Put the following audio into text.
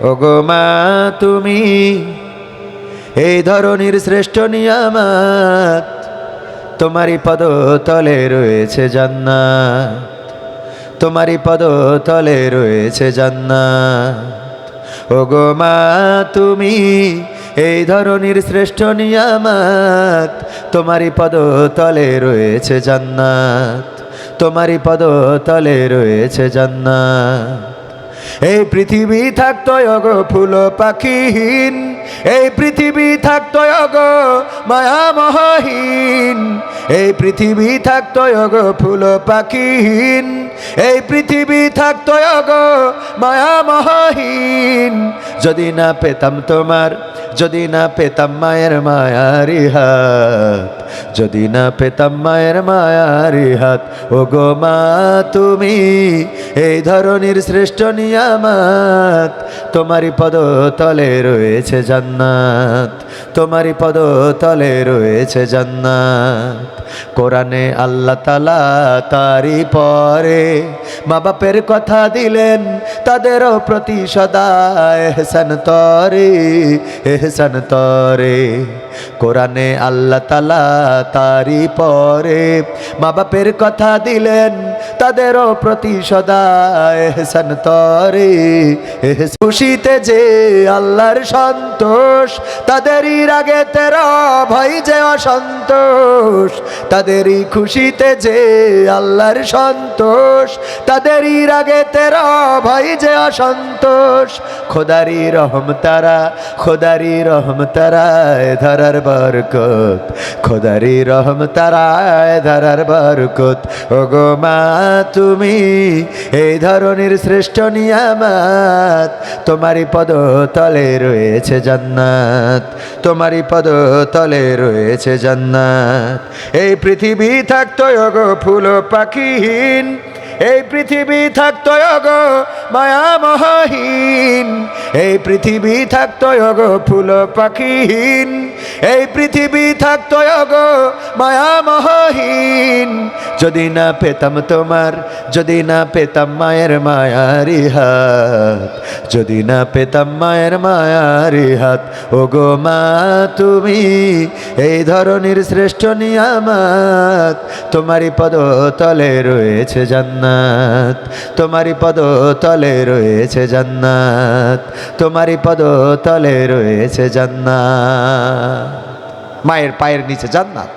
ওগো মা, তুমি এই ধরনের শ্রেষ্ঠ নিয়ামাত তোমারই পদ তলে রয়েছে জান্নাত। তোমারই পদ তলে রয়েছে জান্নাত। ওগো মা, তুমি এই ধরনের শ্রেষ্ঠ নিয়ামাত তোমারই পদ তলে রয়েছে জান্নাত। তোমারই পদ তলে রয়েছে জান্নাত। এই পৃথিবী থাকতো অগ ফুল পাখিহীন। এই পৃথিবী থাকতো অগ মায়ামহীন এই পৃথিবী থাকতো অগ ফুল পাখিহীন। এই পৃথিবী থাকতো অগ মায়ামহীন যদি না পেতাম তোমার, যদি না পেতাম মায়ের মায়ারি হাত যদি না পেতাম মায়ের মায়ারি হাত ও গো মা তুমি এই ধরনের শ্রেষ্ঠ নিয়ামাত, তোমারই পদ তলে রয়েছে জান্নাত, তোমারই পদ তলে রয়েছে জান্নাত। কোরআনে আল্লাহ তালা তারি পরে মা বাপের কথা দিলেন, তাদেরও প্রতি সদা এহসান তরে এহসান তরে। কোরআনে আল্লাহ তালা তারি পরে। মা বাপের কথা দিলেন তাদেরও প্রতি সদা এহসান তরে। খুশিতে যে আল্লাহর সন্তোষ, তাদেরই রাগে তেরা ভাই যে অসন্তোষ। তাদেরই খুশিতে যে আল্লাহর সন্তোষ, তাদেরই রাগে তেরা ভাই যে অসন্তোষ। খোদারি রহম তারা, খোদারি রহম তারায় ধরার বরকত। খোদারি রহম তারায় ধরার বরকত। ও গো মা তুমি এই ধরনের শ্রেষ্ঠ নিয়ামাত। তোমারই পদ তলে রয়েছে জান্নাত। তোমারই পদ তলে রয়েছে জান্নাত। এই পৃথিবী থাকতো গো ফুল পাখিহীন। এই পৃথিবী থাকত থাকতো গো মায়ামহীন এই পৃথিবী থাকতো গো ফুল পাখিহীন। এই পৃথিবী থাকতো গো মায়ামহীন যদি না পেতাম তোমার, যদি না পেতাম মায়ের মায়ারি হাত, যদি না পেতাম মায়ের মায়ারি হাত ও গো মা তুমি এই ধরনের শ্রেষ্ঠ নিয়ামাত, তোমারই পদ তলে রয়েছে জান্নাত, তোমারই পদ তলে রয়েছে জান্নাত, তোমারই পদ তলে রয়েছে জান্নাত। মায়ের পায়ের নিচে জান্নাত।